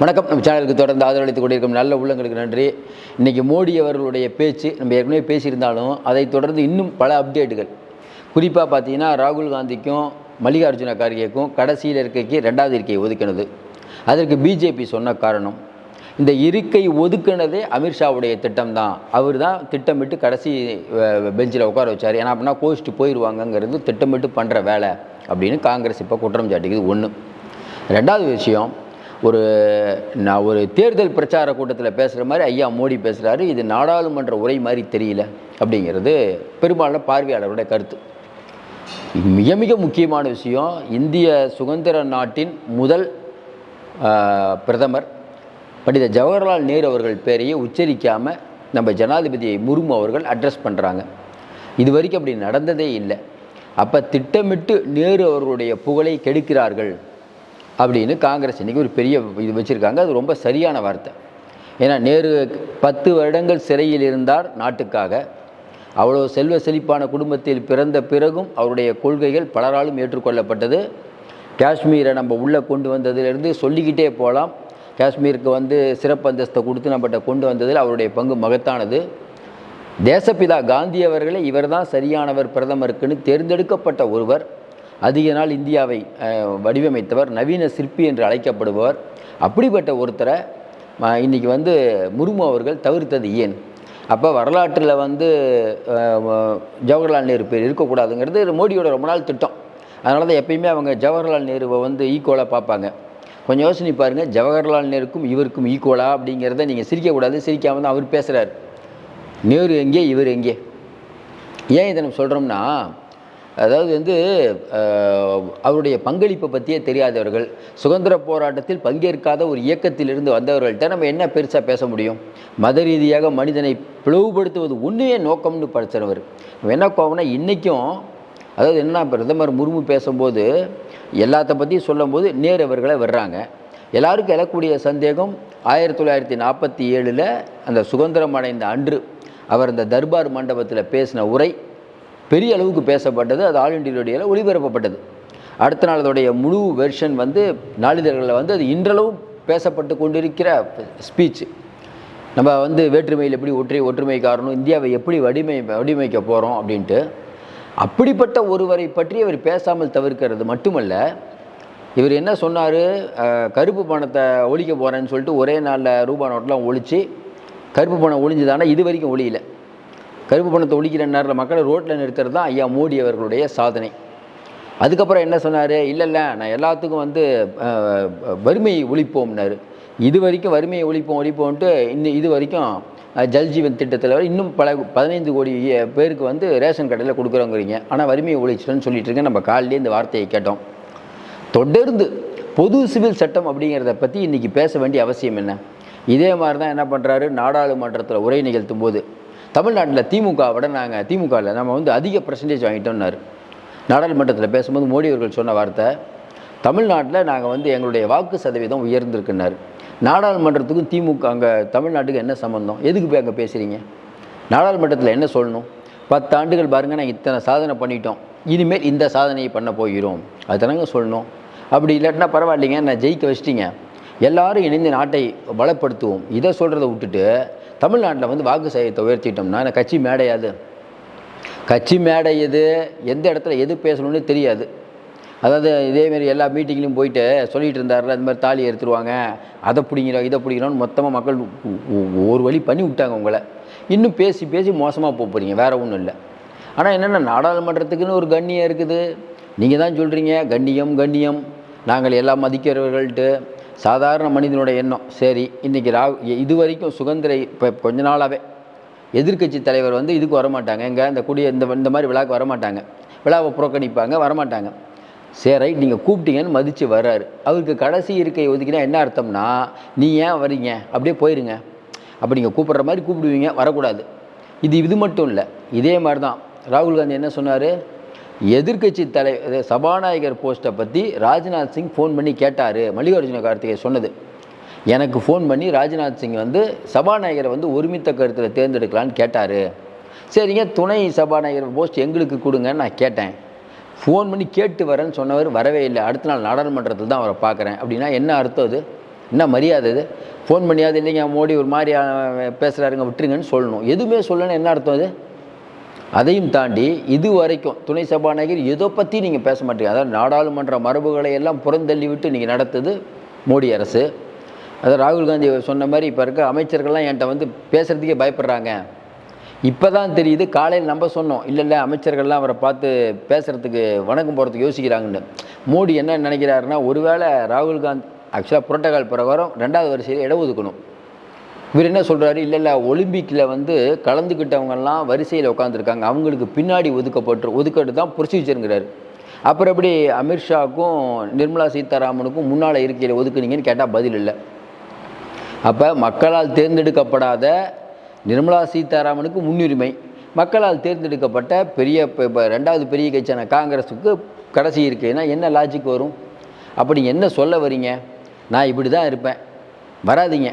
வணக்கம். நம்ம சேனலுக்கு தொடர்ந்து ஆதரவளித்துக் கொண்டிருக்கும் நல்ல உள்ளங்களுக்கு நன்றி. இன்றைக்கி மோடி அவர்களுடைய பேச்சு நம்ம ஏற்கனவே பேசியிருந்தாலும் அதை தொடர்ந்து இன்னும் பல அப்டேட்டுகள் குறிப்பாக பார்த்தீங்கன்னா ராகுல் காந்திக்கும் மல்லிகார்ஜுன கார்கேக்கும் கடைசியில் இருக்கைக்கு ரெண்டாவது இருக்கையை ஒதுக்கினது. அதற்கு பிஜேபி சொன்ன காரணம் இந்த இருக்கை ஒதுக்கினதே அமித்ஷாவுடைய திட்டம் தான் அவர் தான் திட்டமிட்டு கடைசி பெஞ்சில் உட்கார வச்சார். ஏன்னா அப்படின்னா கோஷ்ட்டு போயிடுவாங்கங்கிறது திட்டமிட்டு பண்ணுற வேலை அப்படின்னு காங்கிரஸ் இப்போ குற்றம் சாட்டிக்குது. ஒன்று ரெண்டாவது விஷயம் ஒரு நான் ஒரு தேர்தல் பிரச்சார கூட்டத்தில் பேசுகிற மாதிரி ஐயா மோடி பேசுகிறாரு இது நாடாளுமன்ற உரை மாதிரி தெரியல அப்படிங்கிறது பெரும்பாலான பார்வையாளருடைய கருத்து. மிக மிக முக்கியமான விஷயம் இந்திய சுதந்திர நாட்டின் முதல் பிரதமர் பண்டித ஜவஹர்லால் நேரு அவர்கள் பேரையே உச்சரிக்காமல் நம்ம ஜனாதிபதியை முர்மு அவர்கள் அட்ரஸ் பண்ணுறாங்க இது வரைக்கும் அப்படி நடந்ததே இல்லை. அப்போ திட்டமிட்டு நேரு அவர்களுடைய புகழை கெடுக்கிறார்கள். அப்படின்னு காங்கிரஸ் இன்றைக்கி ஒரு பெரிய இது வச்சுருக்காங்க. அது ரொம்ப சரியான வார்த்தை. ஏன்னா நேரு பத்து வருடங்கள் சிறையில் இருந்தார் நாட்டுக்காக. அவ்வளோ செல்வ செழிப்பான குடும்பத்தில் பிறந்த பிறகும் அவருடைய கொள்கைகள் பலராலும் ஏற்றுக்கொள்ளப்பட்டது. காஷ்மீரை நம்ம உள்ளே கொண்டு வந்ததுலேருந்து சொல்லிக்கிட்டே போகலாம். காஷ்மீருக்கு வந்து சிறப்பு அந்தஸ்தை கொடுத்து நம்மகிட்ட கொண்டு வந்ததில் அவருடைய பங்கு மகத்தானது. தேசப்பிதா காந்தி அவர்களே இவர்தான் சரியானவர் பிரதமருக்குன்னு தேர்ந்தெடுக்கப்பட்ட ஒருவர். அதிக நாள் இந்தியாவை வடிவமைத்தவர் நவீன சிற்பி என்று அழைக்கப்படுபவர். அப்படிப்பட்ட ஒருத்தரை இன்றைக்கி வந்து முர்மு அவர்கள் தவிர்த்தது ஏன்? அப்போ வரலாற்றில் வந்து ஜவஹர்லால் நேரு பேர் இருக்கக்கூடாதுங்கிறது மோடியோட ரொம்ப நாள் திட்டம். அதனால தான் எப்பயுமே அவங்க ஜவஹர்லால் நேருவை வந்து ஈக்குவலாக பார்ப்பாங்க. கொஞ்சம் யோசனை பாருங்கள் ஜவஹர்லால் நேருக்கும் இவருக்கும் ஈக்குவலா அப்படிங்கிறத நீங்கள் சிரிக்கக்கூடாது சிரிக்காமல் தான் அவர் பேசுகிறார் நேரு எங்கே இவர் எங்கே? ஏன் இதை நம்ம சொல்கிறோம்னா அதாவது வந்து அவருடைய பங்களிப்பை பற்றியே தெரியாதவர்கள் சுதந்திர போராட்டத்தில் பங்கேற்காத ஒரு இயக்கத்திலிருந்து வந்தவர்கள்ட்ட நம்ம என்ன பெருசாக பேச முடியும்? மத ரீதியாக மனிதனை பிளவுபடுத்துவது ஒன்றையே நோக்கம்னு படித்தவர் என்ன கோவம்னா இன்றைக்கும் அதாவது என்ன பிரதமர் முர்மு பேசும்போது எல்லாத்த பற்றியும் சொல்லும்போது நேரு அவர்களை வர்றாங்க எல்லாருக்கும் எழக்கூடிய சந்தேகம் ஆயிரத்தி தொள்ளாயிரத்தி நாற்பத்தி ஏழில் அந்த சுதந்திரம் அடைந்த அன்று அவர் அந்த தர்பார் மண்டபத்தில் பேசின உரை பெரிய அளவுக்கு பேசப்பட்டது அது ஆல் இண்டியா ரேடியோவில் ஒளிபரப்பப்பட்டது. அடுத்த நாள் அதோடைய முழு வெர்ஷன் வந்து நாளிதழ்களில் வந்து அது இன்றளவும் பேசப்பட்டு கொண்டிருக்கிற ஸ்பீச் நம்ம வந்து வேற்றுமையில் எப்படி ஒற்றை ஒற்றுமை காரணம் இந்தியாவை எப்படி வடிமை வடிவமைக்க போகிறோம் அப்படின்ட்டு அப்படிப்பட்ட ஒருவரை பற்றி அவர் பேசாமல் தவிர்க்கிறது மட்டுமல்ல இவர் என்ன சொன்னார்? கருப்பு பணத்தை ஒழிக்க போகிறேன்னு சொல்லிட்டு ஒரே நாளில் ரூபா நோட்டெலாம் ஒழிச்சு கருப்பு பணம் ஒழிஞ்சுதானா இது வரைக்கும் ஒழியல. கருப்பு பணத்தை ஒழிக்கிற நேரத்தில் மக்களை ரோட்டில் நிறுத்துறது தான் ஐயா மோடி அவர்களுடைய சாதனை. அதுக்கப்புறம் என்ன சொன்னார்? இல்லை இல்லை நான் எல்லாத்துக்கும் வந்து வறுமையை ஒழிப்போம்னாரு. இது வரைக்கும் வறுமையை ஒழிப்போம் ஒழிப்போம்ன்ட்டு இன்னும் இது வரைக்கும் ஜல்ஜீவன் திட்டத்தில் இன்னும் பல பதினைந்து கோடி பேருக்கு வந்து ரேஷன் கடையில் கொடுக்குறோங்கிறீங்க. ஆனால் வறுமையை ஒழிச்சிட்டேன்னு சொல்லிட்டு இருக்கேன். நம்ம காலையிலே இந்த வார்த்தையை கேட்டோம். தொடர்ந்து பொது சிவில் சட்டம் அப்படிங்கிறத பற்றி இன்றைக்கி பேச வேண்டிய அவசியம் என்ன? இதே மாதிரி தான் என்ன பண்ணுறாரு நாடாளுமன்றத்தில் உரை நிகழ்த்தும் போது தமிழ்நாட்டில் திமுகவோட நாங்கள் திமுகவில் நம்ம வந்து அதிக பர்சன்டேஜ் வாங்கிட்டோம்னாரு. நாடாளுமன்றத்தில் பேசும்போது மோடி அவர்கள் சொன்ன வார்த்தை தமிழ்நாட்டில் நாங்கள் வந்து எங்களுடைய வாக்கு சதவீதம் உயர்ந்திருக்குனார் நாடாளுமன்றத்துக்கும் திமுக அங்கே தமிழ்நாட்டுக்கு என்ன சம்மந்தம் எதுக்கு போய் அங்கே பேசுகிறீங்க நாடாளுமன்றத்தில் என்ன சொல்லணும்? பத்து ஆண்டுகள் பாருங்கள் நாங்கள் இத்தனை சாதனை பண்ணிட்டோம். இனிமேல் இந்த சாதனையை பண்ண போகிறோம். அதுதானங்க சொல்லணும். அப்படி இல்லாட்டினா பரவாயில்லைங்க நான் ஜெயிக்க வச்சிட்டிங்க. எல்லாரும் இணைந்து நாட்டை பலப்படுத்துவோம். இதை சொல்கிறத விட்டுட்டு தமிழ்நாட்டில் வந்து வாக்கு சதவீதத்தை உயர்த்திட்டோம்னா நான் கட்சி மேடையாது கட்சி மேடை எது? எந்த இடத்துல எது பேசணும்னு தெரியாது. அதாவது இதேமாரி எல்லா மீட்டிங்லையும் போயிட்டு சொல்லிகிட்டு இருந்தார்ல இந்த மாதிரி தாலி எடுத்துருவாங்க அதை பிடிங்கிறோம் இதை பிடிக்கிறோன்னு மொத்தமாக மக்கள் ஒரு வழி பண்ணி விட்டாங்க உங்களை. இன்னும் பேசி பேசி மோசமாக போக போகிறீங்க வேறு ஒன்றும் இல்லை. ஆனால் என்னென்ன நாடாளுமன்றத்துக்குன்னு ஒரு கண்ணியம் இருக்குது. நீங்கள் தான் சொல்கிறீங்க கண்ணியம் கண்ணியம். நாங்கள் எல்லாம் மதிக்கிறவர்கள்ட்டு சாதாரண மனிதனுடைய எண்ணம். சரி இன்றைக்கி ரா இது வரைக்கும் சுதந்திர இப்போ கொஞ்ச நாளாகவே எதிர்க்கட்சி தலைவர் வந்து இதுக்கு வரமாட்டாங்க. எங்கே இந்த குடிய இந்த இந்த மாதிரி விழாவுக்கு வரமாட்டாங்க. விழாவை புறக்கணிப்பாங்க வரமாட்டாங்க. சரி ரைட் நீங்கள் கூப்பிட்டீங்கன்னு மதித்து வர்றாரு. அவருக்கு கடைசி இருக்கை ஒதுக்கினா என்ன அர்த்தம்னா நீ ஏன் வரீங்க அப்படியே போயிருங்க. அப்போ நீங்கள் கூப்பிட்ற மாதிரி கூப்பிடுவீங்க வரக்கூடாது. இது இது மட்டும் இல்லை இதே மாதிரி தான் ராகுல் காந்தி என்ன சொன்னார்? எதிர்க்கட்சி தலை சபாநாயகர் போஸ்ட்டை பற்றி ராஜ்நாத் சிங் ஃபோன் பண்ணி கேட்டார். மல்லிகார்ஜுன கார்த்திகை சொன்னது. எனக்கு ஃபோன் பண்ணி ராஜ்நாத் சிங் வந்து சபாநாயகரை வந்து ஒருமித்த கருத்தில் தேர்ந்தெடுக்கலான்னு கேட்டார். சரிங்க துணை சபாநாயகர் போஸ்ட் எங்களுக்கு கொடுங்கன்னு நான் கேட்டேன். ஃபோன் பண்ணி கேட்டு வரேன்னு சொன்னவர் வரவே இல்லை. அடுத்த நாள் நாடாளுமன்றத்தில் தான் அவரை பார்க்குறேன். அப்படின்னா என்ன அர்த்தம் அது? என்ன மரியாதை இது? ஃபோன் பண்ணியாவது இல்லைங்க மோடி ஒரு மாதிரி பேசுகிறாருங்க விட்டுருங்கன்னு சொல்லணும். எதுவுமே சொல்லணும்னு என்ன அர்த்தம் அது? அதையும் தாண்டி இது வரைக்கும் துணை சபாநாயகர் எதை பற்றி நீங்கள் பேச மாட்டீங்க. அதாவது நாடாளுமன்ற மரபுகளை எல்லாம் புறந்தள்ளி விட்டு நீங்கள் நடத்துது மோடி அரசு. அதாவது ராகுல் காந்தி சொன்ன மாதிரி இப்போ இருக்க அமைச்சர்கள்லாம் என்கிட்ட வந்து பேசுகிறதுக்கே பயப்படுறாங்க. இப்போ தான் தெரியுது காலையில் நம்ம சொன்னோம். இல்லை இல்லை அமைச்சர்கள்லாம் அவரை பார்த்து பேசுகிறதுக்கு வணக்கம் போகிறதுக்கு யோசிக்கிறாங்கன்னு. மோடி என்ன நினைக்கிறாருன்னா ஒருவேளை ராகுல் காந்தி ஆக்சுவலாக புரோட்டோகால் பிரகாரம் ரெண்டாவது வரிசையில் இட ஒதுக்கணும். இவர் என்ன சொல்கிறாரு இல்லை இல்லை ஒலிம்பிக்கில் வந்து கலந்துக்கிட்டவங்கெல்லாம் வரிசையில் உட்காந்துருக்காங்க அவங்களுக்கு பின்னாடி ஒதுக்கப்பட்டு ஒதுக்கிறது தான் ப்ரொசீஜருங்கிறார் அப்புறம் எப்படி அமித்ஷாவுக்கும் நிர்மலா சீதாராமனுக்கும் முன்னால் இருக்கையில் ஒதுக்குனீங்கன்னு கேட்டால் பதில் இல்லை. அப்போ மக்களால் தேர்ந்தெடுக்கப்படாத நிர்மலா சீதாராமனுக்கு முன்னுரிமை. மக்களால் தேர்ந்தெடுக்கப்பட்ட பெரிய இப்போ இப்போ ரெண்டாவது பெரிய கட்சியான காங்கிரஸுக்கு கடைசி இருக்கேன்னா என்ன லாஜிக் வரும்? அப்படி என்ன சொல்ல வரீங்க? நான் இப்படி தான் இருப்பேன். வராதீங்க.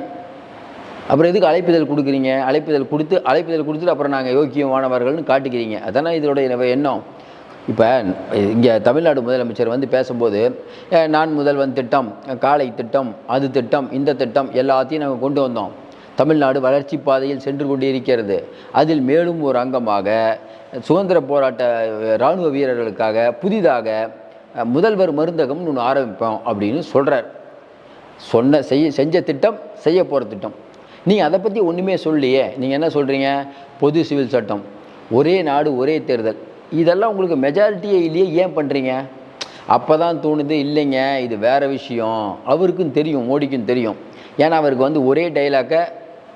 அப்புறம் எதுக்கு அழைப்பிதழ் கொடுக்குறீங்க? அழைப்பிதழ் கொடுத்து அழைப்பிதழ் கொடுத்துட்டு அப்புறம் நாங்கள் யோக்கியமானவர்கள்னு காட்டிக்கிறீங்க. அதானே இதோடைய எண்ணம். இப்போ இங்கே தமிழ்நாடு முதலமைச்சர் வந்து பேசும்போது நான் முதல்வன் திட்டம் காலை திட்டம் அது திட்டம் இந்த திட்டம் எல்லாத்தையும் நாங்கள் கொண்டு வந்தோம். தமிழ்நாடு வளர்ச்சி பாதையில் சென்று கொண்டிருக்கிறது. அதில் மேலும் ஒரு அங்கமாக சுதந்திர போராட்ட இராணுவ வீரர்களுக்காக புதிதாக முதல்வர் மருந்தகம்னு ஒன்று ஆரம்பிப்போம் அப்படின்னு சொல்கிறார் சொன்ன செய்ய செஞ்ச திட்டம் செய்ய போகிற திட்டம். நீங்கள் அதை பற்றி ஒன்றுமே சொல்லியே நீங்கள் என்ன சொல்கிறீங்க பொது சிவில் சட்டம். ஒரே நாடு ஒரே தேர்தல். இதெல்லாம் உங்களுக்கு மெஜாரிட்டியே இல்லையே ஏன் பண்ணுறீங்க அப்போ தான் தோணுது இல்லைங்க இது வேறு விஷயம். அவருக்கும் தெரியும் மோடிக்கும் தெரியும். ஏன்னா அவருக்கு வந்து ஒரே டைலாக்கை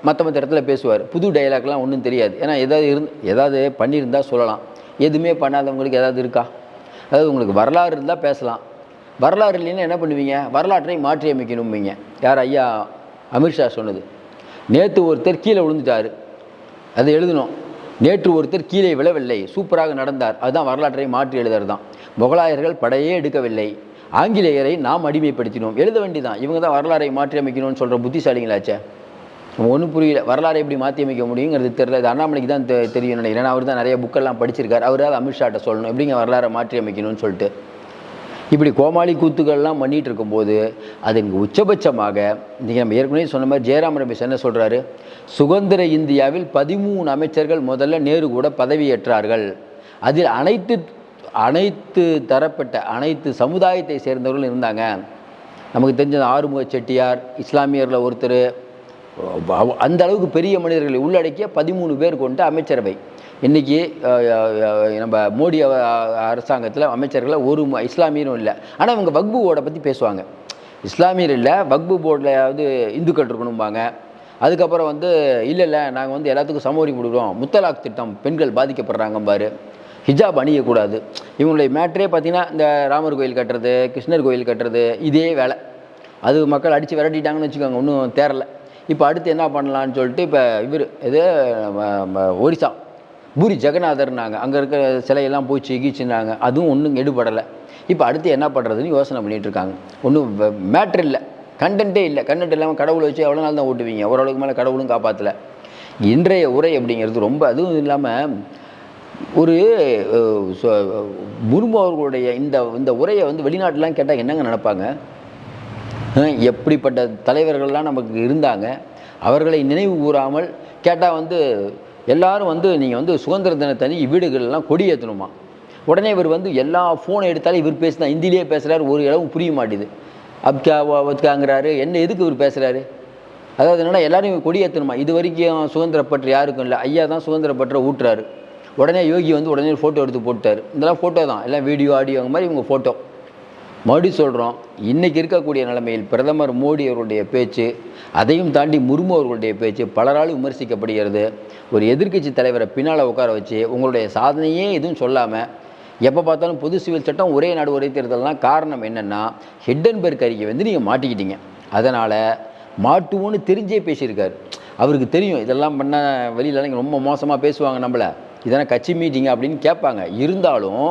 மற்ற மற்ற இடத்துல பேசுவார். புது டைலாக்லாம் ஒன்றும் தெரியாது. ஏன்னா ஏதாவது இருந்து ஏதாவது பண்ணியிருந்தா சொல்லலாம். எதுவுமே பண்ணாதவங்களுக்கு ஏதாவது இருக்கா? அதாவது உங்களுக்கு வரலாறு இருந்தால் பேசலாம். வரலாறு இல்லைன்னா என்ன பண்ணுவீங்க? வரலாற்றை மாற்றி அமைக்கணும்பீங்க யார்? ஐயா அமித்ஷா சொன்னது. நேற்று ஒருத்தர் கீழே விழுந்துட்டார். அதை எழுதணும். நேற்று ஒருத்தர் கீழே விழவில்லை. சூப்பராக நடந்தார். அதுதான் வரலாற்றை மாற்றி எழுதுறது தான் முகலாயர்கள் படையே எடுக்கவில்லை. ஆங்கிலேயரை நாம் அடிமைப்படுத்தினோம். எழுத வேண்டிதான் இவங்க தான் வரலாறை மாற்றி அமைக்கணும்னு சொல்கிற புத்திசாலிங்களாச்சே. ஒன்றும் புரியல. வரலாறை எப்படி மாற்றி அமைக்க முடியுங்கிறது தெரியல. அது அண்ணாமலைக்கு தான் தெ- தெரியும் நினைக்கிறேன். அவர் தான் நிறைய புக்கெல்லாம் படிச்சிருக்காரு. அவராவது அமித்ஷாட்ட சொல்லணும். எப்படிங்க வரலாறை மாற்றி அமைக்கணும்னு சொல்லிட்டு. இப்படி கோமாளி கூத்துக்கள்லாம் பண்ணிகிட்டு இருக்கும்போது அது இங்கே உச்சபட்சமாக இன்றைக்கி நம்ம ஏற்கனவே சொன்ன மாதிரி ஜெயராம் ரமேஷ் என்ன சொல்கிறாரு சுதந்திர இந்தியாவில் பதிமூணு அமைச்சர்கள் முதல்ல நேரு கூட பதவியேற்றார்கள். அதில் அனைத்து அனைத்து தரப்பட்ட அனைத்து சமுதாயத்தை சேர்ந்தவர்கள் இருந்தாங்க. நமக்கு தெரிஞ்சது ஆறுமுக செட்டியார் இஸ்லாமியரில் ஒருத்தர் அந்த அளவுக்கு பெரிய மனிதர்களை உள்ளடக்கிய பதிமூணு பேர் கொண்ட அமைச்சரவை. இன்றைக்கி நம்ம மோடி அரசாங்கத்தில் அமைச்சர்களை ஒரு இஸ்லாமியரும் இல்லை. ஆனால் இவங்க வக்பு போர்டை பற்றி பேசுவாங்க. இஸ்லாமியர் இல்லை வக்பு போர்டில் வந்து இந்துக்கள் இருக்கணும்பாங்க. அதுக்கப்புறம் வந்து இல்லை இல்லை நாங்கள் வந்து எல்லாத்துக்கும் சமூரி கொடுக்குறோம். முத்தலாக் திட்டம் பெண்கள் பாதிக்கப்படுறாங்க பாரு. ஹிஜாப் அணியக்கூடாது. இவங்களுடைய மேட்ரே பார்த்தீங்கன்னா இந்த ராமர் கோயில் கட்டுறது கிருஷ்ணர் கோயில் கட்டுறது இதே வேலை. அது மக்கள் அடித்து விரட்டிட்டாங்கன்னு வச்சுக்கோங்க ஒன்றும் தேரல இப்போ அடுத்து என்ன பண்ணலான்னு சொல்லிட்டு இப்போ இவர் இது ஒரிசா. பூரி ஜெகநாதர்னாங்க. அங்கே இருக்கிற சிலையெல்லாம் போய் சிகிச்சுனாங்க. அதுவும் ஒன்றும் எடுபடலை. இப்போ அடுத்து என்ன பண்ணுறதுன்னு யோசனை பண்ணிகிட்டு இருக்காங்க ஒன்றும் மேட்ரு இல்லை. கண்டென்ட்டே இல்லை. கண்டென்ட் இல்லாமல் கடவுளை வச்சு எவ்வளோ நாள் தான் ஓட்டுவீங்க? ஓரளவுக்கு மேலே கடவுளும் காப்பாற்றல இன்றைய உரை அப்படிங்கிறது ரொம்ப அதுவும் இல்லாமல் ஒரு அஹ், முர்மு அவர்களுடைய இந்த இந்த உரையை வந்து வெளிநாட்டிலாம் கேட்டால் என்னங்க நினப்பாங்க? எப்படிப்பட்ட தலைவர்கள்லாம் நமக்கு இருந்தாங்க? அவர்களை நினைவு கூறாமல் கேட்டால் வந்து எல்லாரும் வந்து நீங்கள் வந்து சுதந்திர தினத்தனி வீடுகள்லாம் கொடி ஏற்றணுமா உடனே இவர் வந்து எல்லா ஃபோனை எடுத்தாலும் இவர் பேசினா ஹிந்திலேயே பேசுகிறாரு ஒரு இடம் புரிய மாட்டேது அப்கா வத்காங்கிறாரு என்ன எதுக்கு இவர் பேசுகிறாரு அதாவது என்னென்னா எல்லாரும் கொடி ஏற்றணுமா இது வரைக்கும் சுதந்திரப்பற்று யாருக்கும் இல்லை. ஐயா தான் சுதந்திரப்பற்ற ஊட்டுறாரு. உடனே யோகி வந்து உடனே ஃபோட்டோ எடுத்து போட்டார். இதெல்லாம் ஃபோட்டோ தான். எல்லாம் வீடியோ ஆடியோ அந்த மாதிரி இவங்க ஃபோட்டோ மறுபடியும் சொல்கிறோம் இன்றைக்கி இருக்கக்கூடிய நிலைமையில் பிரதமர் மோடி அவருடைய பேச்சு அதையும் தாண்டி முர்மு அவர்களுடைய பேச்சு பலரால் விமர்சிக்கப்படுகிறது. ஒரு எதிர்க்கட்சி தலைவரை பின்னால் உட்கார வச்சு உங்களுடைய சாதனையே எதுவும் சொல்லாமல் எப்போ பார்த்தாலும் பொது சிவில் சட்டம் ஒரே நாடு ஒரே தேர்தல்னால் காரணம் என்னென்னா ஹிட்டன்பர்க் அறிக்கை வந்து நீங்கள் மாட்டிக்கிட்டீங்க. அதனால் மாட்டுவோன்னு தெரிஞ்சே பேசியிருக்காரு. அவருக்கு தெரியும் இதெல்லாம் பண்ண வெளியிலலாம் நீங்கள் ரொம்ப மோசமாக பேசுவாங்க நம்மளை. இதெல்லாம் கட்சி மீட்டிங் அப்படின்னு கேட்பாங்க. இருந்தாலும்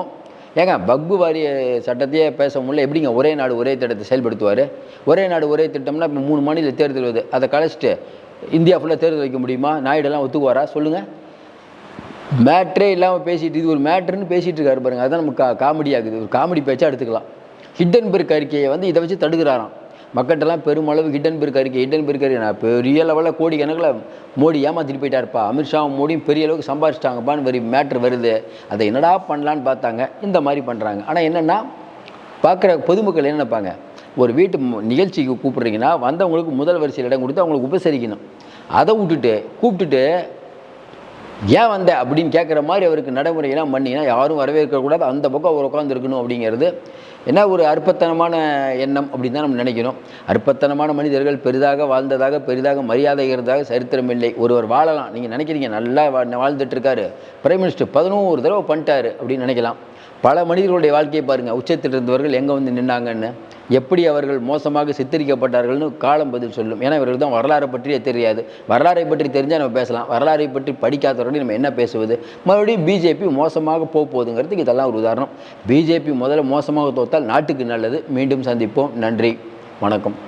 ஏங்க பக்பு வாரிய சட்டத்தையே பேச முடியல. எப்படிங்க ஒரே நாடு ஒரே திட்டத்தை செயல்படுத்துவார்? ஒரே நாடு ஒரே திட்டம்னா இப்போ மூணு மாநில தேர்தல் வருது. அதை கலைச்சிட்டு இந்தியா ஃபுல்லாக தேர்தல் வைக்க முடியுமா? நாயுடெல்லாம் ஒத்துக்குவாரா? சொல்லுங்கள் மேட்ரே இல்லாமல் பேசிட்டு இது ஒரு மேட்ருன்னு பேசிகிட்டு இருக்காரு பாருங்க. அதுதான் நமக்கு கா காமெடி ஆகுது. ஒரு காமெடி பேச்சாக எடுத்துக்கலாம். ஹிட்டன்பெர்க் அறிக்கையை வந்து இதை வச்சு தடுக்கிறாராம். மக்கள்கிட்டலாம் பெருமளவு ஹிட்டன்பெர்க் அறிக்கை ஹிட்டன்பெர்க் அறிக்கை. நான் பெரிய லெவலில் கோடி கணக்கில் மோடி ஏமாத்திட்டு போயிட்டாருப்பா. அமித்ஷாவும் மோடியும் பெரிய அளவுக்கு சம்பாரிச்சிட்டாங்கப்பான்னு வரி மேட்ரு வருது. அதை என்னடா பண்ணலான்னு பார்த்தாங்க. இந்த மாதிரி பண்ணுறாங்க ஆனால் என்னென்னா பார்க்குற பொதுமக்கள் என்ன நினைப்பாங்க? ஒரு வீட்டு நிகழ்ச்சிக்கு கூப்பிட்றீங்கன்னா வந்தவங்களுக்கு முதல் வரிசையில் இடம் கொடுத்து அவங்களுக்கு உபசரிக்கணும். அதை விட்டுட்டு கூப்பிட்டுட்டு ஏன் வந்த? அப்படின்னு கேட்குற மாதிரி அவருக்கு நடைமுறையெல்லாம் பண்ணிங்கன்னா யாரும் வரவேற்கக்கூடாது அந்த பக்கம் அவர் உட்காந்துருக்கணும் அப்படிங்கிறது. என்ன ஒரு அற்பத்தனமான எண்ணம் அப்படின்னு தான் நம்ம நினைக்கணும் அற்பத்தனமான மனிதர்கள் பெரிதாக வாழ்ந்ததாக பெரிதாக மரியாதை இருந்ததாக சரித்திரம் இல்லை. ஒருவர் வாழலாம். நீங்கள் நினைக்கிறீங்க நல்லா வா வாழ்ந்துட்டு பிரைம் மினிஸ்டர் பதினோரு தடவை பண்ணிட்டாரு அப்படின்னு நினைக்கலாம். பல மனிதர்களுடைய வாழ்க்கையை பாருங்கள் உச்சத்தில் இருந்தவர்கள் எங்கே வந்து நின்னாங்கன்னு. எப்படி அவர்கள் மோசமாக சித்தரிக்கப்பட்டார்கள்னு காலம் பதில் சொல்லும். ஏன்னா இவர்கள் தான் வரலாறை பற்றியே தெரியாது. வரலாறை பற்றி தெரிஞ்சால் நம்ம பேசலாம். வரலாறை பற்றி படிக்காதவர்கள் நம்ம என்ன பேசுவது? மறுபடியும் பிஜேபி மோசமாக போகுதுங்கிறதுக்கு இதெல்லாம் ஒரு உதாரணம். பிஜேபி முதல்ல மோசமாக தோத்தால் நாட்டுக்கு நல்லது. மீண்டும் சந்திப்போம். நன்றி. வணக்கம்.